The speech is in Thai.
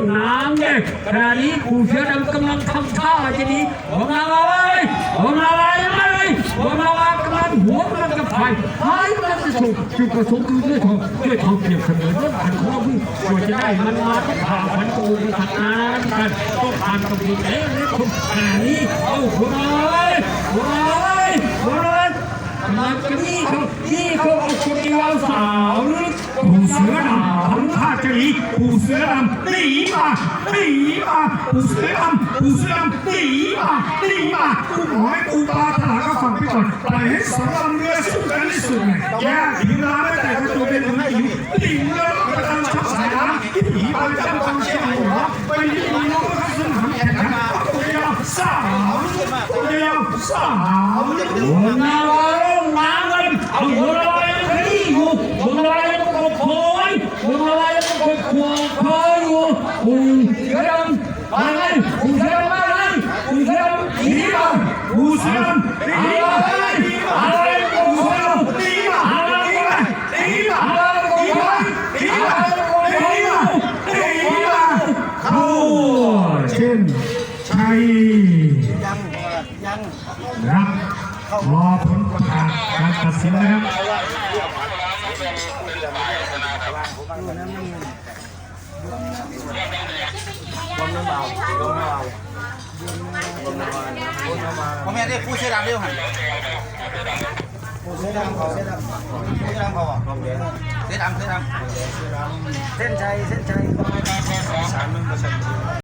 องน้ำเนี่ยขณะนี้ผู้เสือดำกำลังทำท่าจะหนีผมลาวาไว้ผมลาวายังไงผมลาวากำลังหัวกำลังกับไฟหายกำลังจะถูกจุดประสงค์คือด้วยทองด้วยทองเปรียบเสมือนรถผ่านข้องเรากว่าจะได้มันมาต้องผ่าพันตูในถังน้ำกันต้องผ่านตรงนี้เองนะคุณขณะนี้เอาผมลาวาไว้ผมลาวาไว้ผมลาวามาจะนี่เขานี่เขาเอาคนเดียวสาวหรือผู้เสือดำทำท่า จะหนีผู้เสือดำหนีมาหนีมาผู้เสือดำผู้เสือดำหนีมาหนีมากูขอให้กูปลาถลาก็ฟังไปก่อนปล่ให้สองลำเรือสู้กันที่สุดเลยแย่ถึงร้านแต่ก็ตัวเป็นถึงหิวหนีเรือไปตามชักสายน้ำหนีไปจำต้องเชี่ยวหัวไปหนีน้องก็สนามแข่งขันตัวเดียวสาวตัวเดียวสาวหัวหน้าว่าลงน้ำกันเอาหัวลอยนี่อยู่หัวลอยก็กดโอยหัวลอยก็กดขวบคอย อยู่ผู้เสือดำมาไงผู้เสือดำมาไงผู้เสือดำหนีมาผู้เสือดำหนีมาอะไรผู้เสือดำหนีมาอะไรหนีมาอะไรหนีมาหนีมาหนีมาหนีมาโอ้เช่นชัยยังยังรับรอผลประกาศการตัดสินนะครับ ผมอยากได้ผู้เชี่ยวชาญเร็วหันผู้เชี่ยวชาญเขาเชี่ยวชาญผู้เชี่ยวชาญเขาอะเสื้อดำเสื้อดำเส้นชัยเส้นชัยสามหนึ่งเปอร์เซ็นต์